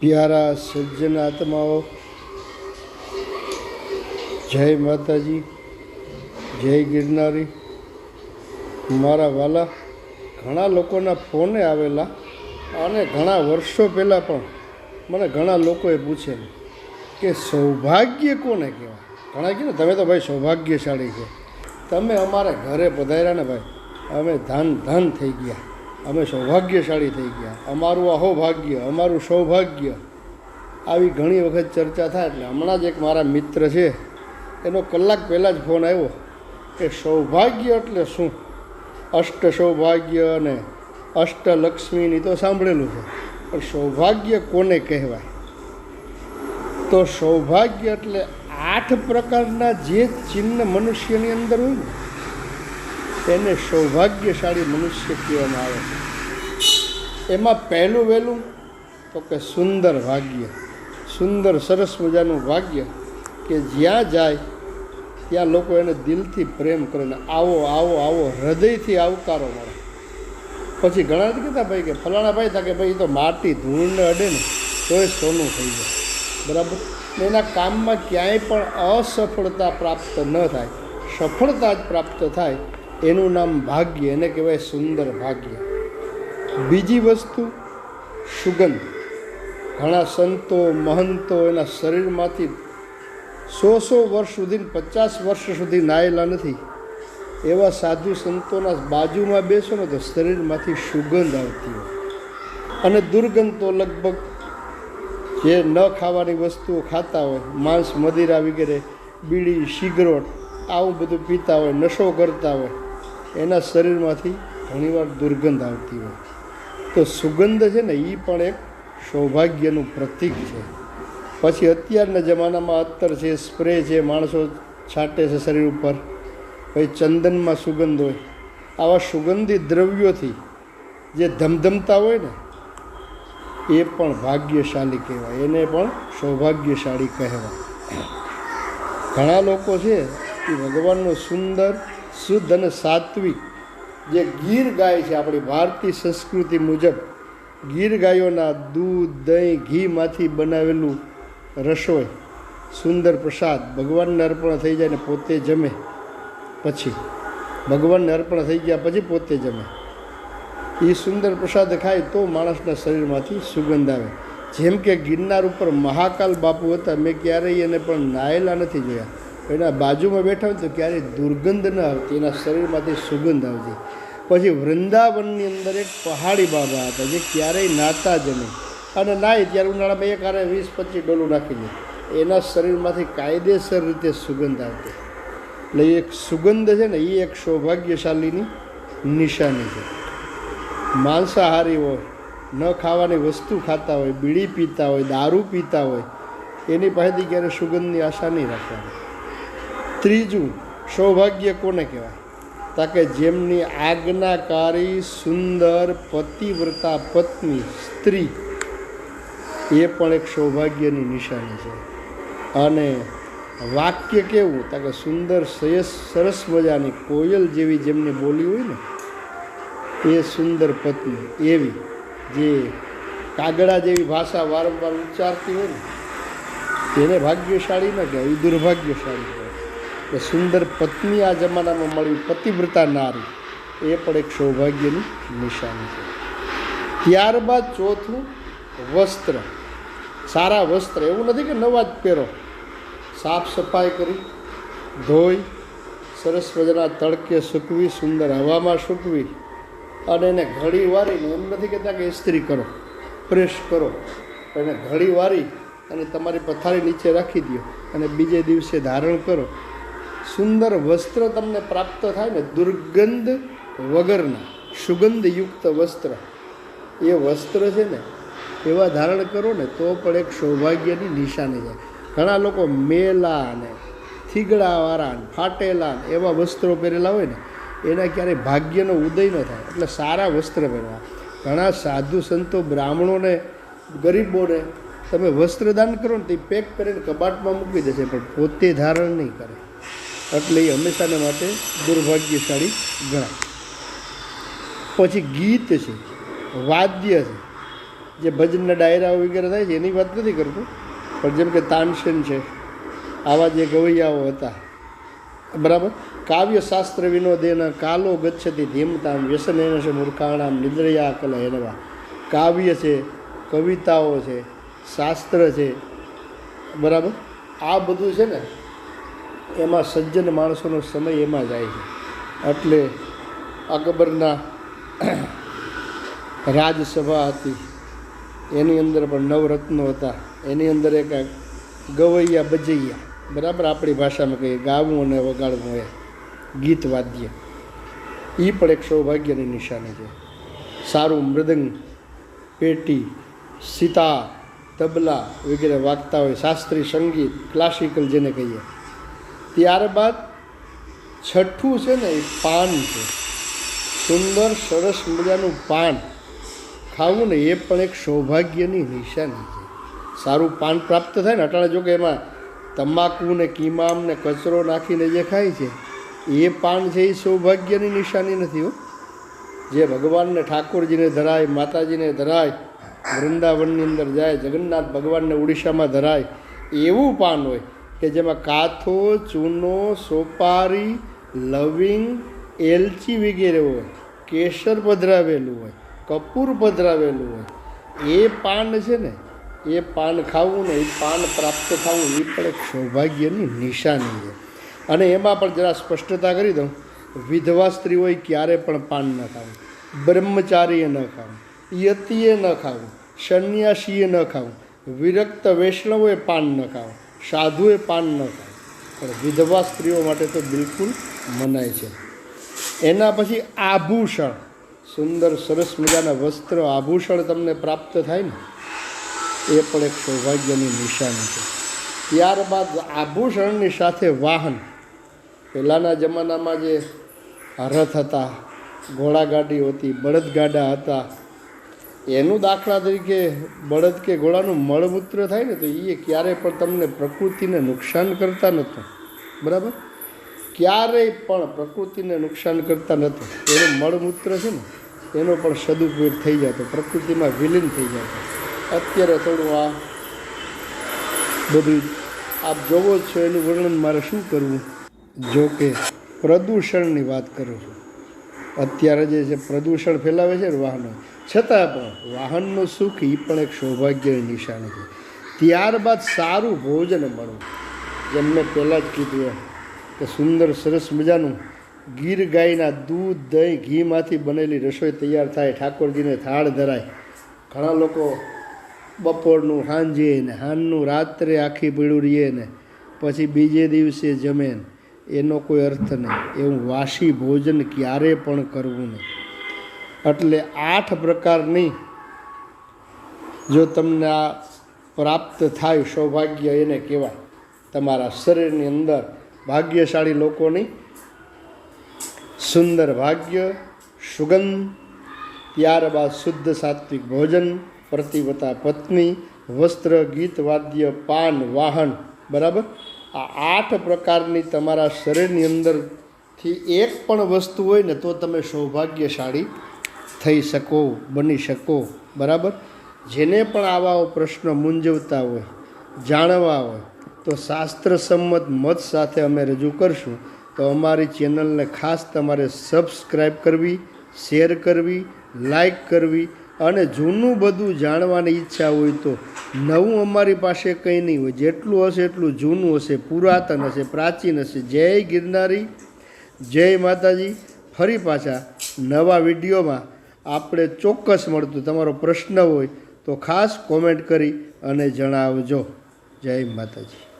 પ્યારા સજ્જન આત્માઓ, જય માતાજી, જય ગિરનારી. મારા વાલા, ઘણા લોકોના ફોને આવેલા અને ઘણા વર્ષો પહેલાં પણ મને ઘણા લોકોએ પૂછેલું કે સૌભાગ્ય કોને કહેવાય? ઘણા કહે ને તમે તો ભાઈ સૌભાગ્યશાળી છે. તમે અમારા ઘરે પધાર્યા ને ભાઈ, અમે ધન ધન થઈ ગયા. અમે સૌભાગ્યશાળી થઈ ગયા. અમારું અહોભાગ્ય, અમારું સૌભાગ્ય. આવી ઘણી વખત ચર્ચા થાય એટલે હમણાં જ એક મારા મિત્ર છે, એનો કલાક પહેલાં જ ફોન આવ્યો. કે સૌભાગ્ય એટલે શું? અષ્ટ સૌભાગ્ય અને અષ્ટલક્ષ્મીની તો સાંભળેલું છે, પણ સૌભાગ્ય કોને કહેવાય? તો સૌભાગ્ય એટલે આઠ પ્રકારના જે ચિહ્ન મનુષ્યની અંદર હોય ને તેને સૌભાગ્યશાળી મનુષ્ય કહેવામાં આવે છે. એમાં પહેલું વહેલું તો કે સુંદર ભાગ્ય. સુંદર સરસ મજાનું ભાગ્ય કે જ્યાં જાય ત્યાં લોકો એને દિલથી પ્રેમ કરે ને આવો આવો આવો હૃદયથી આવકારો મળે. પછી ઘણા જ કહેતા ભાઈ કે ફલાણા ભાઈ થાય કે ભાઈ એ તો માટી ધૂળને અડે ને તોય સોનું થઈ જાય. બરાબર? એના કામમાં ક્યાંય પણ અસફળતા પ્રાપ્ત ન થાય. સફળતા જ પ્રાપ્ત થાય એનું નામ ભાગ્ય, એને કહેવાય સુંદર ભાગ્ય. બીજી વસ્તુ, સુગંધ. ઘણા સંતો, મહંતો એના શરીરમાંથી સો સો વર્ષ સુધી પચાસ વર્ષ સુધી નાયેલા નથી. એવા સાધુ સંતોના બાજુમાં બેસો ને તો શરીરમાંથી સુગંધ આવતી હોય. અને દુર્ગંધ તો લગભગ જે ન ખાવાની વસ્તુઓ ખાતા હોય, માંસ, મદિરા વગેરે, બીડી, સિગરેટ, આવું બધું પીતા હોય, નશો કરતા હોય એના શરીરમાંથી ઘણીવાર દુર્ગંધ આવતી હોય તો સુગંધ છે ને એ પણ એક સૌભાગ્યનું પ્રતીક છે. પછી અત્યારના જમાનામાં અત્તર છે, સ્પ્રે છે, માણસો છાંટે છે શરીર ઉપર. પછી ચંદનમાં સુગંધ હોય. આવા સુગંધિત દ્રવ્યોથી જે ધમધમતા હોય ને, એ પણ ભાગ્યશાળી કહેવાય. એને પણ સૌભાગ્યશાળી કહેવાય. ઘણા લોકો છે, એ ભગવાનનું સુંદર શુદ્ધ અને સાત્વિક જે ગીર ગાય છે આપણી ભારતીય સંસ્કૃતિ મુજબ, ગીર ગાયોના દૂધ, દહીં, ઘીમાંથી બનાવેલું રસોઈ સુંદર પ્રસાદ, ભગવાનને અર્પણ થઈ જાય ને પોતે જમે પછી, ભગવાનને અર્પણ થઈ ગયા પછી પોતે જમે. એ સુંદર પ્રસાદ ખાય તો માણસના શરીરમાંથી સુગંધ આવે. જેમ કે ગિરનાર ઉપર મહાકાલ બાપુ હતા, મેં ક્યારેય એને પણ નાયેલા નથી જોયા. એના બાજુમાં બેઠા હોય તો ક્યારેય દુર્ગંધ ન આવતી, એના શરીરમાંથી સુગંધ આવતી. પછી વૃંદાવનની અંદર એક પહાડી બાબા હતા, જે ક્યારેય નાતા જ નહીં. અને નાય ત્યારે ઉનાળામાં એક આરે વીસ પચીસ ડોલું નાખી દે. એના શરીરમાંથી કાયદેસર રીતે સુગંધ આવતી. એટલે એક સુગંધ છે ને, એ એક સૌભાગ્યશાળીની નિશાની છે. માંસાહારી હોય, ન ખાવાની વસ્તુ ખાતા હોય, બીડી પીતા હોય, દારૂ પીતા હોય, એની પાસેથી ક્યારે સુગંધની આશા નહીં રાખવાની. ત્રીજું, સૌભાગ્ય કોને કહેવાય? તાકે જેમની આજ્ઞાકારી સુંદર, પતિવ્રતા પત્ની સ્ત્રી, એ પણ એક સૌભાગ્યની નિશાની છે. અને વાક્ય કેવું? તાકે સુંદર, સયસ, સરસ મજાની કોયલ જેવી જેમની બોલી હોય ને, એ સુંદર પત્ની એવી જે કાગડા જેવી ભાષા વારંવાર ઉચ્ચારતી હોય ને, એને ભાગ્યશાળી ન કહેવાય દુર્ભાગ્યશાળી કહેવાય. કે સુંદર પત્ની આ જમાનામાં મળી પતિવ્રતા નારી. એ પણ એક સૌભાગ્યની નિશાની છે. ત્યારબાદ ચોથું વસ્ત્ર. સારા વસ્ત્ર. એવું નથી કે નવા જ પહેરો. સાફ સફાઈ કરી, ધોઈ, સરસ મજાના તડકે સૂકવી, સુંદર હવામાં સૂકવી અને એને ઘડી વારીને, એમ નથી કહેતા કે ઇસ્ત્રી કરો પ્રેસ કરો. એને ઘડી વારી અને તમારી પથારી નીચે રાખી દો અને બીજે દિવસે ધારણ કરો. સુંદર વસ્ત્ર તમને પ્રાપ્ત થાય ને દુર્ગંધ વગરના, સુગંધયુક્ત વસ્ત્ર. એ વસ્ત્ર છે ને, એવા ધારણ કરો ને તો પણ એક સૌભાગ્યની નિશાની છે ઘણા લોકો મેલા ને, થીગડાવાળા ફાટેલા ને એવા વસ્ત્રો પહેરેલા હોય ને, એના ક્યારેય ભાગ્યનો ઉદય ન થાય. એટલે સારા વસ્ત્ર પહેરવા. ઘણા સાધુ સંતો બ્રાહ્મણોને, ગરીબોને તમે વસ્ત્રદાન કરો ને તે પેક કરીને કબાટમાં મૂકી દેશે, પણ પોતે ધારણ નહીં કરે. એટલે એ હંમેશાને માટે દુર્ભાગ્યશાળી ગણાય. પછી ગીત છે, વાદ્ય છે, જે ભજનના ડાયરાઓ વગેરે થાય છે, એની વાત નથી કરતો. પણ જેમ કે તાનસેન છે, આવા જે ગવૈયાઓ હતા, બરાબર? કાવ્ય શાસ્ત્ર વિનોદેન કાલો ગચ્છતી ધીમતામ, વ્યસન એને છે મૂર્ખાણામ, નિદ્રયા કલા એનવા. કાવ્ય છે, કવિતાઓ છે, શાસ્ત્ર છે, બરાબર? આ બધું છે ને એમાં સજ્જન માણસોનો સમય એમાં જાય છે. એટલે અકબરના રાજસભા હતી. એની અંદર પણ નવરત્નો હતા. એની અંદર એક ગવૈયા બજૈયા, બરાબર આપણી ભાષામાં કહીએ, ગાવું અને વગાડવું એ ગીત વાદ્ય. એ પણ એક સૌભાગ્યની નિશાની છે. સારું મૃદંગ, પેટી સિતાર તબલા વગેરે વાગતા હોય, શાસ્ત્રીય સંગીત, ક્લાસિકલ જેને કહીએ. ત્યારબાદ છઠ્ઠું છે ને એ પાન છે. સુંદર, સરસ મજાનું પાન. ખાવું ને એ પણ એક સૌભાગ્યની નિશાની છે. સારું પાન પ્રાપ્ત થાય ને, અટાણે જો કે એમાં તમાકુ ને કીમામ ને કચરો નાખીને જે ખાય છે, એ પાન છે એ સૌભાગ્યની નિશાની નથી હો. જે ભગવાનને ઠાકોરજીને ધરાય, માતાજીને ધરાય, વૃંદાવનની અંદર જાય, જગન્નાથ ભગવાનને ઓડિશામાં ધરાય, એવું પાન હોય કે જેમાં કાથો, ચૂનો, સોપારી, લવિંગ, એલચી વગેરે હોય, કેસર પધરાવેલું હોય, કપૂર પધરાવેલું હોય. એ પાન છે ને, એ પાન ખાવું ને એ પાન પ્રાપ્ત થવું એ પણ એક સૌભાગ્યની નિશાની છે. અને એમાં પણ જરા સ્પષ્ટતા કરી દઉં, વિધવા સ્ત્રીઓએ ક્યારે પણ પાન ન ખાવું, બ્રહ્મચારીએ ન ખાવું, યતિએ ન ખાવું, સંન્યાસીએ ન ખાવું, વિરક્ત વૈષ્ણવોએ પાન ન ખાવું. સાધુએ પાન ન ખાવું પણ વિધવા સ્ત્રીઓ માટે તો બિલકુલ મનાય છે. એના પછી આભૂષણ. સુંદર, સરસ મજાના વસ્ત્ર આભૂષણ તમને પ્રાપ્ત થાય ને, એ પણ એક સૌભાગ્યની નિશાની છે. ત્યારબાદ આભૂષણની સાથે વાહન. પહેલાંના જમાનામાં જે રથ હતા, ઘોડાગાડી હતી, બળદગાડા હતા એનું દાખલા તરીકે બળદ કે ઘોડાનું મળમૂત્ર થાય ને, તો એ ક્યારેય પણ તમને પ્રકૃતિને નુકસાન કરતા નહોતું બરાબર? ક્યારેય પણ પ્રકૃતિને નુકસાન કરતા નહોતું એનું મળમૂત્ર છે ને, એનો પણ સદુપયોગ થઈ જતો પ્રકૃતિમાં વિલીન થઈ જતો અત્યારે થોડું આ બધું આપ જોવો છો, એનું વર્ણન મારે શું કરવું? જો કે પ્રદૂષણની વાત કરું છું. અત્યારે જે છે, પ્રદૂષણ ફેલાવે છે ને વાહનો. છતાં પણ વાહનનું સુખ એ પણ એક સૌભાગ્યની નિશાની છે. ત્યારબાદ સારું ભોજન મળવું. જેમ મેં પહેલાં જ કીધું કે સુંદર સરસ મજાનું ગીર ગાયના દૂધ, દહીં, ઘીમાંથી બનેલી રસોઈ તૈયાર થાય, ઠાકોરજીને થાળ ધરાય. ઘણા લોકો બપોરનું સાંજે ને હાનનું રાત્રે આખી પીળુરીએ ને પછી બીજે દિવસે જમે એનો કોઈ અર્થ નહીં. એવું વાસી ભોજન ક્યારે પણ કરવું નહીં. એટલે આઠ પ્રકારની જો તમને આ પ્રાપ્ત થાય સૌભાગ્ય એને કહેવાય. તમારા શરીરની અંદર ભાગ્યશાળી લોકોની સુંદર ભાગ્ય, સુગંધ, ત્યારબાદ શુદ્ધ સાત્વિક ભોજન, પ્રતિવતા પત્ની, વસ્ત્ર, ગીત, વાદ્ય, પાન, વાહન, બરાબર? આ આઠ પ્રકારની તમારા શરીરની અંદરથી એક પણ વસ્તુ હોય ને તો તમે સૌભાગ્યશાળી થઈ શકો, બની શકો, બરાબર? જેને પણ આવા પ્રશ્નો મૂંઝવતા હોય, જાણવા હોય, તો શાસ્ત્ર સંમત મત સાથે અમે રજૂ કરશું. તો અમારી ચેનલને ખાસ તમારે સબસ્ક્રાઈબ કરવી, શેર કરવી લાઈક કરવી અને જૂનું બધું જાણવાની ઈચ્છા હોય તો નવું અમારી પાસે કંઈ નહીં હોય. જેટલું હશે એટલું જૂનું હશે, પુરાતન હશે, પ્રાચીન હશે. જય ગિરનારી, જય માતાજી. ફરી પાછા નવા વિડીયોમાં આપણે ચોક્કસ મળતું તમારો પ્રશ્ન હોય તો ખાસ કોમેન્ટ કરી અને જણાવજો. જય માતાજી.